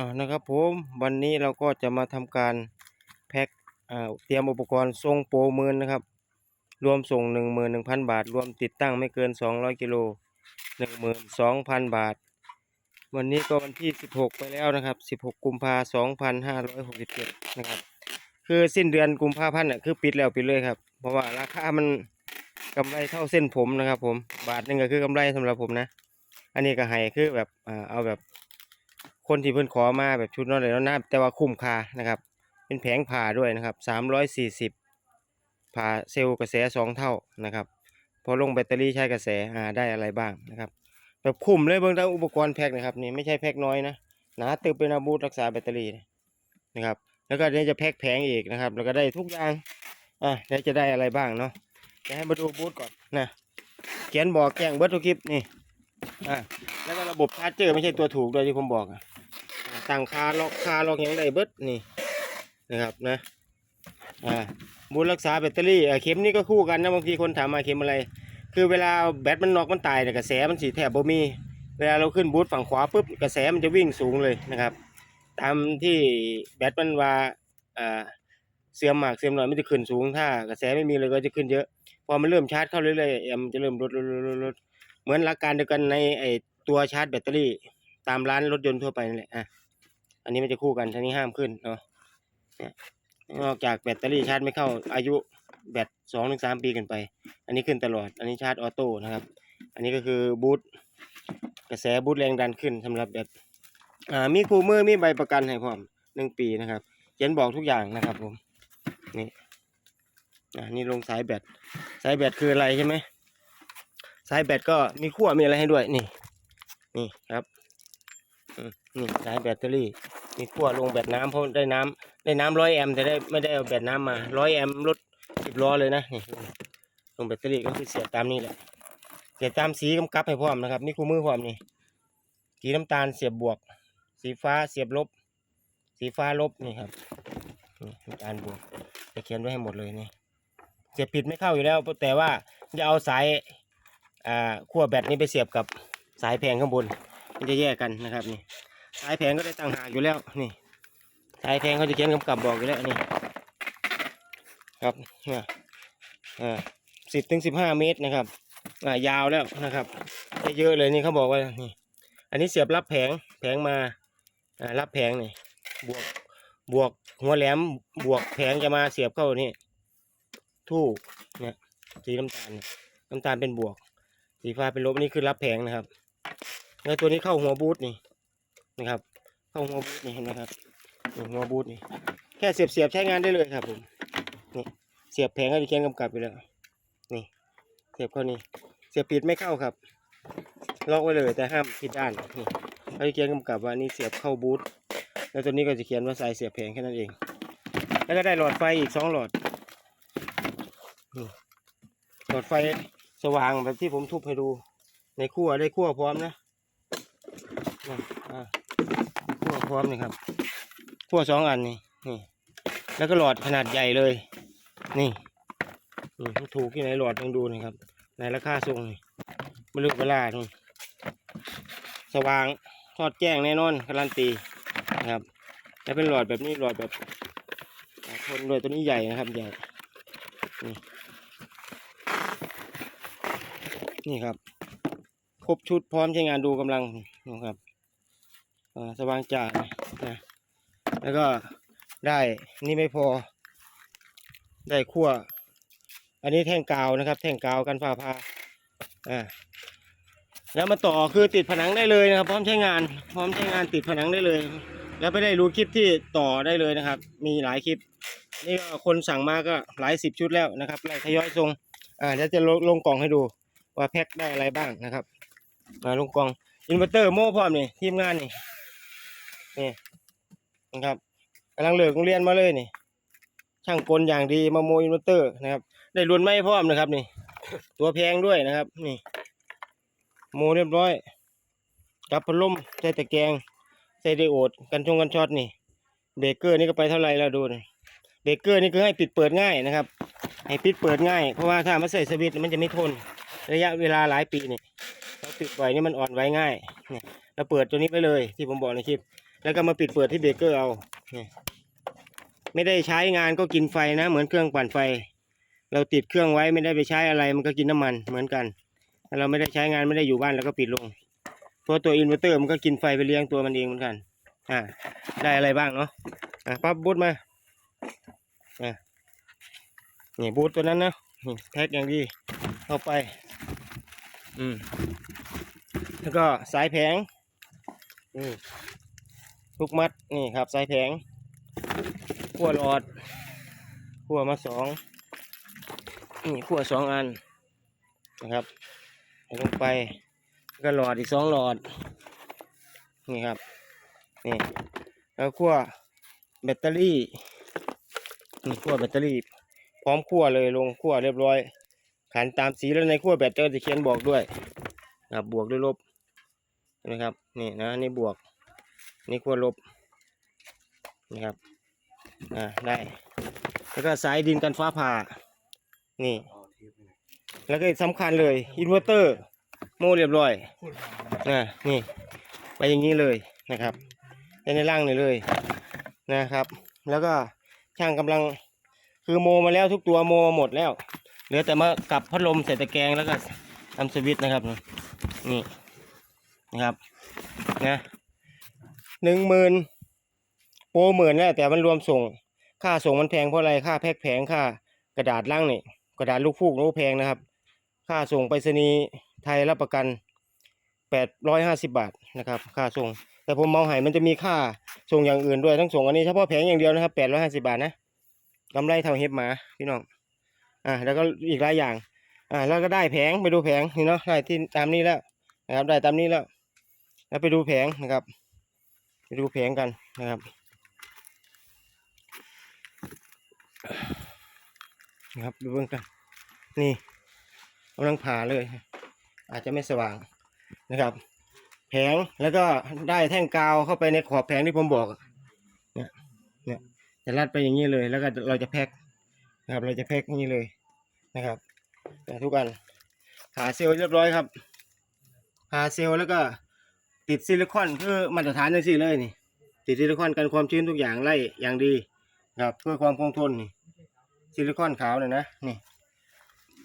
อ่านะครับผมวันนี้เราก็จะมาทำการแพ็คอ่าเตรียมอุปกรณ์ส่งโปรมื่นนะครับ รวมส่งหนึ่งหมื่นหนึ่งพันบาท รวมติดตั้งไม่เกินสองร้อยกิโลหนึ่งหมื่นสองพันบาท วันนี้ก็วันที่สิบหกไปแล้วนะครับสิบหกกุมภาสองพันห้าร้อยหกสิบเจ็ดนะครับ คือสิ้นเดือนกุมภาพันธ์น่ะคือปิดแล้วปิดเลยครับ เพราะว่าราคามันกำไรเท่าเส้นผมนะครับผมบาทหนึงก็คือกำไรสำหรับผมนะ อันนี้ก็ให้คือแบบเอาแบบ คนที่เพิ่นขอมาแบบชุดนอนเลยแล้วนะแต่ว่าคุ้มค่านะครับ เป็นแผงผ่าด้วยนะครับสามร้อยสี่สิบผ่าเซลล์กระแสสองเท่านะครับ พอลงแบตเตอรี่ใช้กระแสอ่าได้อะไรบ้างนะครับแบบคุ้มเลยเบิ่งทั้งอุปกรณ์แพ็คนะครับนี่ไม่ใช่แพ็คน้อยนะหนาตึบเป็นอาบูธรักษาแบตเตอรี่นะครับ แล้วก็เดี๋ยวจะแพ็คแผงอีกนะครับ แล้วก็ได้ทุกอย่างอะเดี๋ยวจะได้อะไรบ้างเนาะเดี๋ยวให้มาดูบูธก่อนนะเขียนบอกแจ้งเบิร์ตทุกคลิปนี่อะแล้วก็ระบบชาร์จเจอร์ไม่ใช่ตัวถูกโดยที่ผมบอกอะ ตั้งคาล็อกคาล็อกอย่างไรเบิดนี่นะครับนะอ่าบูรักษาแบตเตอรี่อ่าเข็มนี่ก็คู่กันนะบางทีคนถามมาเข็มอะไร คือเวลาแบตมันนอกมันตายเนี่ยกระแสมันสีแทบบ่มี เวลาเราขึ้นบูทฝั่งขวาปุ๊บกระแสมันจะวิ่งสูงเลยนะครับ ตามที่แบตมันว่าอ่าเสื่อมมากเสื่อมน้อยมันจะขึ้นสูงถ้ากระแสไม่มีเลยก็จะขึ้นเยอะ พอมันเริ่มชาร์จเข้าเรื่อยๆแอมป์จะเริ่มลดลดลดลดลดเหมือนหลักการเดียวกันในไอตัวชาร์จแบตเตอรี่ ตามร้านรถยนต์ทั่วไปนั่นแหละอะ อันนี้มันจะคู่กันทั้งนี้ห้ามขึ้นเนาะเนี่ยนอกจากแบตเตอรี่ชาร์จไม่เข้าอายุแบตสองถึงสามปีขึ้นไป อันนี้ขึ้นตลอด อันนี้ชาร์จออโต้นะครับ อันนี้ก็คือบูทกระแสบูทแรงดันขึ้นสำหรับแบตอ่ามีคู่มือมีใบประกันให้พร้อมหนึ่งปีนะครับเขียนบอกทุกอย่างนะครับผมนี่อ่านี่ลงสายแบตสายแบตคืออะไรใช่ไหมสายแบตก็มีขั้วมีอะไรให้ด้วยนี่นี่ครับนี่สายแบตเตอรี่ มีขั้วลงแบตน้ำเพราะได้น้ำได้น้ำร้อยแอมแต่ได้ไม่ได้เอาแบตน้ำมาร้อยแอมรถสิบล้อเลยนะนี่ลงแบตเตอรี่ก็คือเสียบตามนี้แหละเสียบตามสีกำกับให้พร้อมนะครับ นี่คู่มือพร้อมนี่สีน้ำตาลเสียบบวก สีฟ้าเสียบลบ สีฟ้าลบนี่ครับนี่น้ำตาลบวกจะเขียนไว้ให้หมดเลยนี่เสียบผิดไม่เข้าอยู่แล้วแต่ว่าจะเอาสายอ่าขั้วแบตนี้ไปเสียบกับสายแผงข้างบน มันจะแยกกันนะครับนี่ สายแผงก็ได้ต่างหากอยู่แล้วนี่สายแผงเขาจะเขียนกำกับบอกอยู่แล้วนี่ครับเนี่ยอ่าสิบถึงสิบห้าเมตรนะครับอ่ายาวแล้วนะครับเยอะเลยนี่เขาบอกว่านี่ อันนี้เสียบรับแผงแผงมาอ่ารับแผงนี่บวกบวกหัวแหลมบวกแผงจะมาเสียบเข้านี่ทู่เนี่ยสีน้ำตาลน้ำตาลเป็นบวก สีฟ้าเป็นลบอันนี่คือรับแผงนะครับแล้วตัวนี้เข้าหัวบูทนี่ นะครับเข้าหัวบูทนี่เห็นไหมครับนี่หัวบูทนี่แค่เสียบเสียบใช้งานได้เลยครับผมนี่เสียบแผงให้เขียนกำกับไปแล้วนี่เสียบเข้านี่เสียบผิดไม่เข้าครับล็อกไว้เลยแต่ห้ามผิดด้านนี่ให้เขียนกำกับว่านี่เสียบเข้าบูทแล้วตัวนี้ก็จะเขียนว่าสายเสียบแผงแค่นั้นเอง แล้วก็ได้หลอดไฟอีกสองหลอดหลอดไฟสว่างแบบที่ผมทุบให้ดู ในขั้วได้ขั้วพร้อมนะนี่อ่า ขั้วพร้อมนี่ครับขั้วสองอันนี่นี่ แล้วก็หลอดขนาดใหญ่เลย นี่นี่ถูกที่ไหนหลอดลองดูนี่ครับในราคาส่งนี่ไม่ลึกเวลานี่สว่างทอดแจ้งแน่นอนการันตีนะครับแล้วเป็นหลอดแบบนี้หลอดแบบทนด้วยตัวนี้ใหญ่นะครับใหญ่นี่นี่ครับครบชุดพร้อมใช้งานดูกำลังนะครับ สว่างจ่านะแล้วก็ได้นี่ไม่พอ ได้ขั้วอันนี้แท่งกาวนะครับ แท่งกาวกันฝ้าพาอ่าแล้วมาต่อคือติดผนังได้เลยนะครับ พร้อมใช้งาน พร้อมใช้งานติดผนังได้เลย แล้วไปได้รู้คลิปที่ต่อได้เลยนะครับ มีหลายคลิป นี่ก็คนสั่งมาก็หลายสิบชุดแล้วนะครับไล่ทยอยส่งอ่าเดี๋ยวจะลงลงกล่องให้ดูว่าแพ็คได้อะไรบ้างนะครับมาลงกล่องอินเวอร์เตอร์โม่พร้อมนี่ทีมงานนี่ นี่นะครับกำลังเลิกโรงเรียนมาเลยนี่ ช่างกลอย่างดีมาโมอินเวอร์เตอร์นะครับ ได้รุ่นไม่พร้อมนะครับ นี่ ตัวแพงด้วยนะครับ นี่ โมเรียบร้อยกับพัดลมใส่ตะแกรงใส่ไดโอดกันชงกันช็อตนี่เบรกเกอร์นี่ก็ไปเท่าไหรแล้วดูนี่เบรกเกอร์นี่คือให้ปิดเปิดง่ายนะครับ ให้ปิดเปิดง่าย เพราะว่าถ้ามาใส่สวิตช์มันจะไม่ทน ระยะเวลาหลายปีนี่เราปิดบ่อยนี่มันอ่อนไหวง่ายเนี่ยเราเปิดตัวนี้ไปเลยที่ผมบอกในคลิป แล้วก็มาปิดเปิดที่เบรกเกอร์เอาไม่ได้ใช้งานก็กินไฟนะ เหมือนเครื่องปั่นไฟ เราติดเครื่องไว้ไม่ได้ไปใช้อะไรมันก็กินน้ำมันเหมือนกันถ้าเราไม่ได้ใช้งานไม่ได้อยู่บ้านเราก็ปิดลงเพราะตัวอินเวอร์เตอร์มันก็กินไฟไปเลี้ยงตัวมันเองเหมือนกัน อ่า ได้อะไรบ้างเนาะอะปั๊บบูทมาอะนี่บูทตัวนั้นนะแพ็กอย่างดีเข้าไป อืมแล้วก็สายแผงอืม ทุกมัดนี่ครับสายแผงขั้วหลอดขั้วมาสองนี่ขั้วสองอันนะครับใส่ลงไปก็หลอดอีกสองหลอดนี่ครับนี่แล้วขั้วแบตเตอรี่นี่ขั้วแบตเตอรี่ พร้อมขั้วเลยลงขั้วเรียบร้อย ขันตามสีแล้วในขั้วแบตเตอรี่จะเขียนบอกด้วยนะครับบวกด้วยลบเห็นไหมครับนี่นะนี่บวก นี่ขั้วลบนี่ครับอ่าได้ แล้วก็สายดินกันฟ้าผ่า นี่ แล้วก็สำคัญเลยอินเวอร์เตอร์โม่เรียบร้อยนะนี่ไปอย่างนี้เลยนะครับในร่างนี่เลยนะครับ แล้วก็ช่างกำลังคือโมมาแล้วทุกตัวโมมาหมดแล้วเหลือแต่มากับพัดลมใส่ตะแกรงแล้วก็ทำสวิตช์นะครับนี่นะครับนะ หนึ่งหมื่นโปรหมื่นแล้วแต่มันรวมส่ง ค่าส่งมันแพงเพราะอะไรค่าแพ็คแผงค่ากระดาษล่างนี่กระดาษลูกฟูกลูกแพงนะครับ ค่าส่งไปรษณีย์ไทยรับประกันแปดร้อยห้าสิบบาทนะครับ ค่าส่ง แต่ผมมองหายมันจะมีค่าส่งอย่างอื่นด้วยทั้งส่งอันนี้เฉพาะแผงอย่างเดียวนะครับแปดร้อยห้าสิบาทนะกำไรเท่าเห็บหมาพี่น้องอ่าแล้วก็อีกหลายอย่างอ่าแล้วก็ได้แผงไปดูแผงนี่เนาะได้ที่ตามนี้แล้วนะครับได้ตามนี้แล้วแล้วไปดูแผงนะครับ ไปดูแผงกันนะครับนะครับดูเบื้องกันนี่กำลังผ่าเลย อาจจะไม่สว่างนะครับ แผงแล้วก็ได้แท่งกาวเข้าไปในขอบแผงที่ผมบอกเนี่ยเนี่ยจะรัดไปอย่างนี้เลย แล้วก็เราจะแพ็คนะครับ เราจะแพ็คอย่างนี้เลยนะครับแต่ทุกอันหาเซลล์เรียบร้อยครับหาเซลล์แล้วก็ ติดซิลิคอนเพื่อมาตรฐานจังซี่เลยนี่ ติดซิลิคอนกันความชื้นทุกอย่างไล่อย่างดีนะครับเพื่อความคงทนนี่ ซิลิคอนขาวเนี่ยนะนี่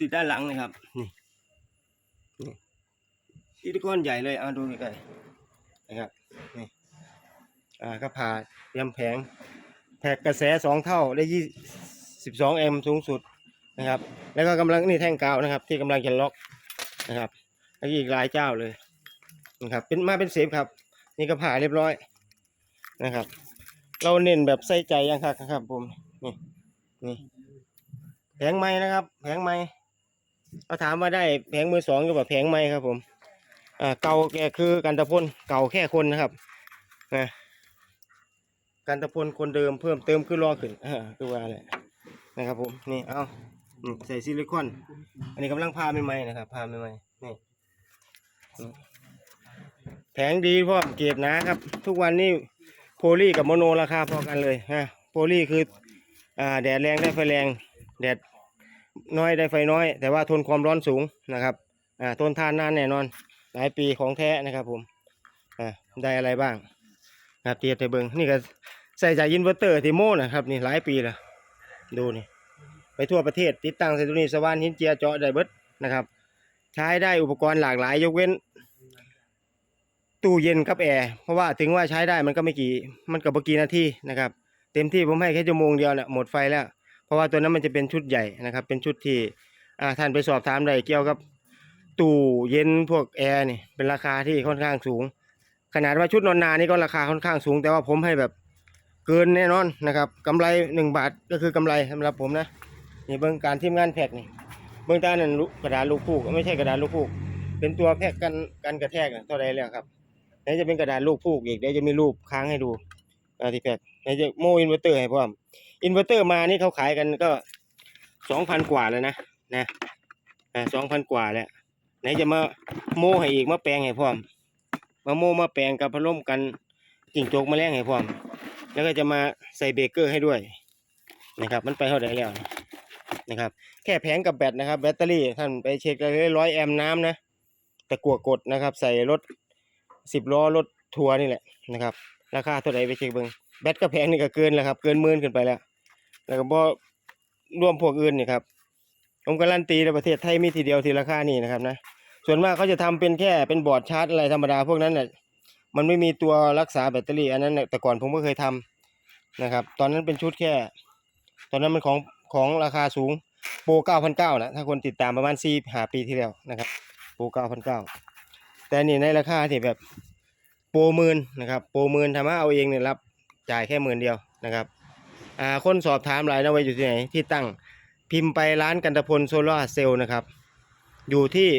ติดด้านหลังนะครับ นี่นี่ซิลิคอนใหญ่เลยเอาดูใกล้ๆนะครับนี่อ่าก็ผ่าเตรียมแผงแท็กกระแสสองเท่าได้ยี่สิบสองแอมสูงสุดนะครับ แล้วก็กำลังนี่แท่งกาวนะครับ ที่กำลังจะล็อกนะครับแล้วอีกหลายเจ้าเลย นะครับ เป็นมาเป็นเซฟครับ นี่ก็ผ่าเรียบร้อยนะครับ เราเน้นแบบใส่ใจยังครับครับผมนี่นี่แผงไม้นะครับ แผงไม้เขาถามว่าได้แผงมือสองหรือเปล่าแผงไม้ครับ ผมอ่าเก่าแกคือกันตะพลเก่าแค่คนนะครับนะกันตะพลคนเดิมเพิ่มเติมขึ้นรอขึ้นอ่าคือว่าแหละนะครับผมนี่เอาใส่ซิลิคอน อันนี้กำลังพาใหม่ๆนะครับพาใหม่ๆนี่นี่ แผงดีเพราะเกรดหนะครับ ทุกวันนี้โพลีกับโมโนราคาพอกันเลยฮะโพลีคืออ่าแดดแรงได้ไฟแรงแดดน้อยได้ไฟน้อย แต่ว่าทนความร้อนสูงนะครับอ่าทนทานนานแน่นอน หลายปีของแท้นะครับผมอ่าได้อะไรบ้างนะครับเทียบไปเบิงนี่ก็ใส่จากอินเวอร์เตอร์ทีโม่นะครับนี่หลายปีแล้วดูนี่ไปทั่วประเทศติดตั้งใส่ตัวนี้สว่านหินเจียเจาะได้เบิดนะครับ ใช้ได้อุปกรณ์หลากหลายยกเว้น ตู้เย็นกับแอร์เพราะว่าถึงว่าใช้ได้มันก็ไม่กี่มันก็บ่กี่นาทีนะครับ เต็มที่ผมให้แค่ชั่วโมงเดียวเนี่ยหมดไฟแล้ว เพราะว่าตัวนั้นมันจะเป็นชุดใหญ่นะครับ เป็นชุดที่อ่าท่านไปสอบถามได้เกี่ยวกับตู้เย็นพวกแอร์นี่เป็นราคาที่ค่อนข้างสูง ขนาดว่าชุดนอนนานี่ก็ราคาค่อนข้างสูง แต่ว่าผมให้แบบเกินแน่นอนนะครับกำไรหนึ่งบาทก็คือกำไรสำหรับผมนะนี่เบื้องการทีมงานแพ็กนี่เบื้องตานั่นกกระดาษลูกฟูกไม่ใช่กระดาษลูกฟูกเป็นตัวแพ็กกันกันกระแทกเท่าไรแล้วครับ ไหนจะเป็นกระดาษลูกฟูกอีกเดี๋ยวจะมีรูปค้างให้ดูอ่าที่แพ็กไหนจะโมอินเวอร์เตอร์ให้พร้อมอินเวอร์เตอร์มานี่เขาขายกันก็สองพันกว่าแล้วนะนะสองพันกว่าแล้วไหนจะมาโมให้อีกมาแปลงให้พร้อม มาโมมาแปลงกับพัดลมกันกิ่งโจกมาแรงให้พร้อม แล้วก็จะมาใส่เบเกอร์ให้ด้วยนะครับ มันไปเท่าไหร่แล้วนะครับ แค่แผงกับแบตนะครับ แบตเตอรี่ท่านไปเช็คเลยร้อยแอมป์น้ำนะตะกั่วกดนะครับ ใส่รถ สิบล้อรถทัวร์นี่แหละนะครับ ราคาเท่าไหร่ไปเช็คเบิ่งแบตก็แพงนี่ก็เกินแล้วครับ เกินหมื่นขึ้นไปแล้ว แล้วก็บ่รวมพวกอื่นนี่ครับผมการันตีในประเทศไทยมีทีเดียวที่ราคานี่นะครับนะ ส่วนมากเขาจะทำเป็นแค่เป็นบอร์ดชาร์จอะไรธรรมดาพวกนั้นน่ะมันไม่มีตัวรักษาแบตเตอรี่อันนั้นน่ะแต่ก่อนผมก็เคยทำนะครับ ตอนนั้นเป็นชุดแค่ ตอนนั้นมันของของราคาสูงโปร9,900นเก้านะถ้าคนติดตามประมาณ4หาปีที่แล้วนะครับโปร9,900 แต่นี่ในราคาที่แบบโปรหมื่นนะครับโปรหมื่นทำมาเอาเองเนี่ยรับจ่ายแค่หมื่นเดียวนะครับอ่าคนสอบถามหลายนะว่าอยู่ที่ไหนที่ตั้งพิมพ์ไปร้านกันตพลโซลาร์เซลล์นะครับ อยู่ที่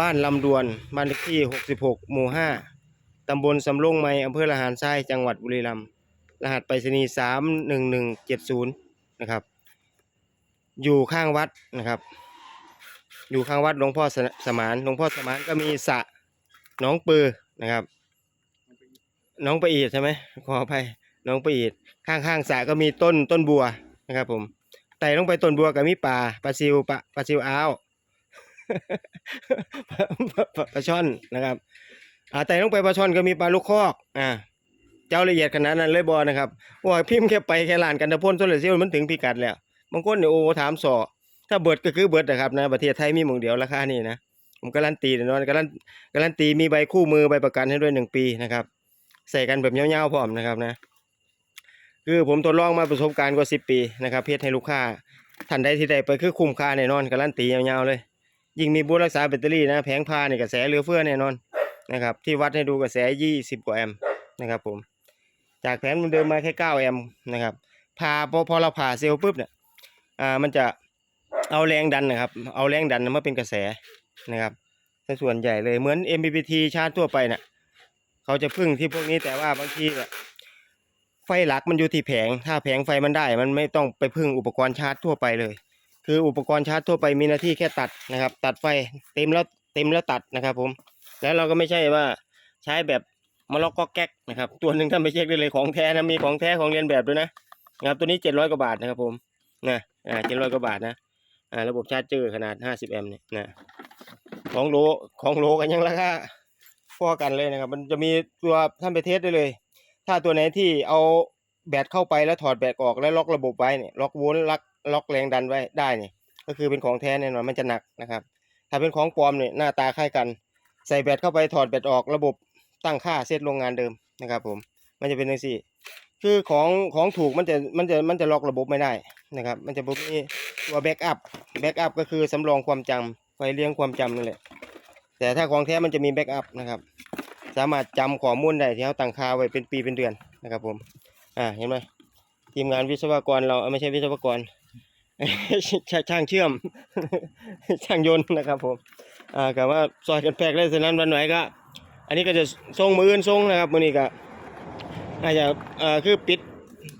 บ้านลำดวนบ้านเลขที่ 66 หมู่ 5 ตำบลสำโรงไม้อำเภอละหารทรายจังหวัดบุรีรัมย์รหัสไปรษณีย์31170 นะครับ อยู่ข้างวัดนะครับ อยู่ข้างวัดหลวงพ่อสสมานหลวงพ่อสมานก็มีสระน้องปือนะครับ น้องประอีดใช่ไหมขออภัยน้องประอีดข้างๆสระก็มีต้นต้นบัวนะครับผมไต่ลงไปต้นบัวก็มีปลาปลาซิวปลาปลาซิวอ้าวปลาปลาปลาช่อนนะครับอ่าไต่ลงไปปลาช่อนก็มีปลาลูกคอกอ่าเจ้าละเอียดขนาดนั้นเลยบอนะครับว่าพิมพ์แค่ไปแค่ลานกันตะพ่นโซลาร์เซลล์มันถึงพิกัดแล้วบางคนเนี่ยโอ้ถามสอ ถ้าเบิดก็คือเบิดนะครับนะประเทศไทยมีหมองเดียวราคานี่นะผมการันตีแน่นอนการันการันตีมีใบคู่มือใบประกันให้ด้วยหนึ่งปีนะครับ ใส่กันแบบเงี้ยวๆพร้อมนะครับนะ คือผมทดลองมาประสบการณ์กว่าสิปีนะครับเพื่อให้ลูกค้าท่านใดที่ได้ไปคือคุ้มค่าแน่นอนการันตียาวๆเลย ยิ่งมีบูรักษาแบตเตอรี่นะแผงพาเนี่ยกระแสเหลือเฟือแน่นอนนะครับ ที่วัดให้ดูกระแส20กว่าแอมป์นะครับ ผม จากแผงเดิมมาแค่9แอมป์นะครับพาพอพอเราผ่าเซลล์ปุ๊บเนี่ยอ่ามันจะ เอาแรงดันนะครับ เอาแรงดันมาเป็นกระแสนะครับแต่ส่วนใหญ่เลยเหมือน MPPT ชาร์จทั่วไปน่ะเขาจะพึ่งที่พวกนี้แต่ว่าบางทีเนี่ยไฟหลักมันอยู่ที่แผง ถ้าแผงไฟมันได้ มันไม่ต้องไปพึ่งอุปกรณ์ชาร์จทั่วไปเลย คืออุปกรณ์ชาร์จทั่วไปมีหน้าที่แค่ตัดนะครับ ตัดไฟเต็มแล้วเต็มแล้วตัดนะครับ ผม แล้วเราก็ไม่ใช่ว่าใช้แบบมาล็อกก็แก๊กนะครับ ตัวหนึ่งถ้าไม่เช็คได้เลยของแท้นะมีของแท้ของเรียนแบบด้วยนะนะครับตัวนี้เจ็ดร้อยกว่าบาทนะครับ ผมนะอ่าเจ็ดร้อยกว่าบาทนะ อ่าระบบชาร์จเจอร์ขนาดห้าสิบแอมป์เนี่ยนะของโลของโลกันยังราคาพอกันเลยนะครับ มันจะมีตัวท่านไปเทสได้เลย ถ้าตัวไหนที่เอาแบตเข้าไปแล้วถอดแบตออกแล้วล็อกระบบไว้เนี่ยล็อกโวลต์ล็อกล็อกแรงดันไว้ได้เนี่ยก็คือเป็นของแท้แน่นอนมันจะหนักนะครับ ถ้าเป็นของปลอมเนี่ยหน้าตาคล้ายกัน ใส่แบตเข้าไปถอดแบตออกระบบตั้งค่าเซตโรงงานเดิมนะครับผมมันจะเป็นอย่างสี่ คือของของถูกมันจะมันจะมันจะล็อกระบบไม่ได้นะครับ มันจะมีตัวแบ็กอัพแบ็กอัพก็คือสำรองความจำไฟเลี้ยงความจำนั่นแหละแต่ถ้าของแท้มันจะมีแบ็กอัพนะครับ สามารถจำข้อมูลได้ที่เขาตั้งค่าไว้เป็นปีเป็นเดือนนะครับ ผม อ่าเห็นไหมทีมงานวิศวกรเราไม่ใช่วิศวกรช่างช่างเชื่อม ช่างยนต์นะครับผมอ่ากับว่าซอยกันแพกได้ฉะนั้นวันไหนก็ อันนี้ก็จะส่งมืออื่นส่งนะครับมื้อนี้ก็ อาจจะเอ่อคือปิด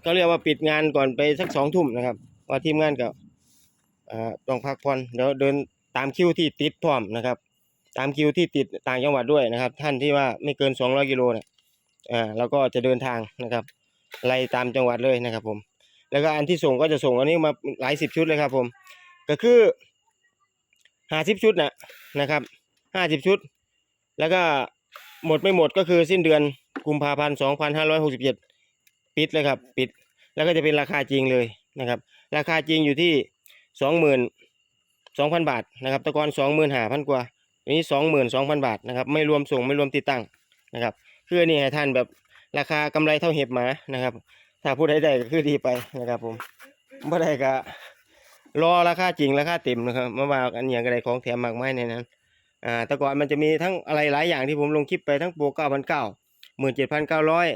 เขาเรียกว่าปิดงานก่อนไปสักสองทุ่มนะครับว่าทีมงานก็อ่าต้องพักผ่อนเดี๋ยวเดินตามคิวที่ติดพร้อมนะครับ ตามคิวที่ติดต่างจังหวัดด้วยนะครับ ท่านที่ว่าไม่เกิน200กิโลเนี่ยอ่าแล้วก็จะเดินทางนะครับไล่ตามจังหวัดเลยนะครับ ผม แล้วก็อันที่ส่งก็จะส่งอันนี้มาหลายสิบชุดเลยครับ ผม ก็คือห้าสิบชุดนะนะครับห้าสิบชุด แล้วก็หมดไม่หมดก็คือสิ้นเดือน กุมภาพันธ์สองพันห้าร้อยหกสิบเจ็ดปิดเลยครับ ปิด แล้วก็จะเป็นราคาจริงเลยนะครับ ราคาจริงอยู่ที่สองหมื่นสองพันบาทนะครับตะกอนสองหมื่นห้าพันกว่าอันนี้สองหมื่นสองพันบาทนะครับ ไม่รวมส่งไม่รวมติดตั้งนะครับ คืออันนี่ให้ท่านแบบราคากำไรเท่าเห็บหมานะครับ ถ้าผู้ใดได้ก็คือดีไปนะครับ ผมไม่ได้ก็รอราคาจริงราคาเต็มนะครับมาว่าอันอย่างกระไรของแถมมากมายในนั้นอ่าแต่ก่อนมันจะมีทั้งอะไรหลายอย่างที่ผมลงคลิปไปทั้งโปรเก้าพันเก้า หมื่นเจ็ดพันเก้าร้อย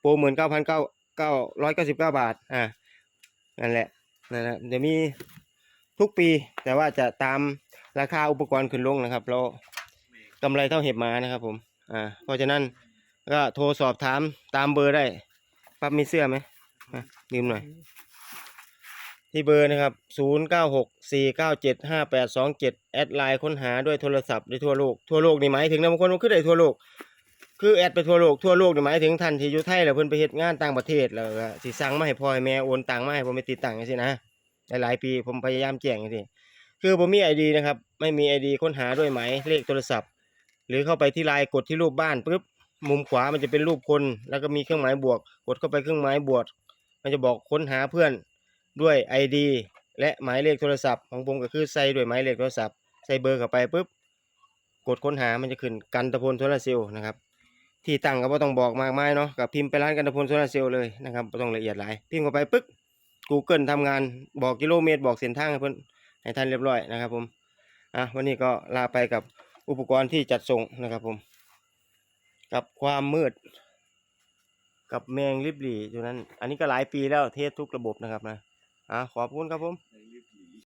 โปรหมื่นเก้าพันเก้าเก้าร้อยเก้าสิบเก้าบาทอ่านั่นแหละนั่นแหละจะมีทุกปีแต่ว่าจะตามราคาอุปกรณ์ขึ้นลงนะครับเรากำไรเท่าเห็บหมานะครับผมอ่าเพราะฉะนั้นก็โทรสอบถามตามเบอร์ได้ปั๊บมีเสื้อไหมอะยืมหน่อย ที่เบอร์นะครับ 0 9 6 4 9 7 5 8 2 7 แอดไลน์ค้นหาด้วยโทรศัพท์ได้ทั่วโลก ทั่วโลกนี่หมายถึงนะบางคนมันขึ้นได้ทั่วโลก คือแอดไปทั่วโลกทั่วโลกนี่หมายถึงท่านที่อยู่ไทยแล้วเพิ่นไปเฮ็ดงานต่างประเทศแล้วก็สิสั่งมาให้พ่อให้แม่โอนตังมาให้ผมไปติดตั้งจังซี่นะหลายๆปีผมพยายามแจ้งจังซี่คือผมมี ID นะครับไม่มี ID ค้นหาด้วยหมายเลขโทรศัพท์ หรือเข้าไปที่ไลน์กดที่รูปบ้านปุ๊บมุมขวามันจะเป็นรูปคน แล้วก็มีเครื่องหมายบวก กดเข้าไปเครื่องหมายบวกมันจะบอกค้นหาเพื่อนด้วย ID และหมายเลขโทรศัพท์ของผมก็คือใส่ด้วยหมายเลขโทรศัพท์ใส่เบอร์เข้าไปปุ๊บกดค้นหามันจะขึ้นกันตะพลโซลาร์เซลล์นะครับ ที่ตั้งก็บ่ต้องบอกมากมายเนาะกับพิมพ์ไปร้านกันตะพลโซลาเซลล์เลยนะครับบ่ต้องละเอียดหลายพิมพ์เข้าไปปึ๊บ Google ทำงานบอกกิโลเมตรบอกเส้นทางให้เพิ่นให้ท่านเรียบร้อยนะครับผมอะวันนี้ก็ลาไปกับอุปกรณ์ที่จัดส่งนะครับผม กับความมืด กับแมงลิบหลี่อยู่นั้น อันนี้ก็หลายปีแล้วเทสทุกระบบนะครับนะอะขอบคุณครับผม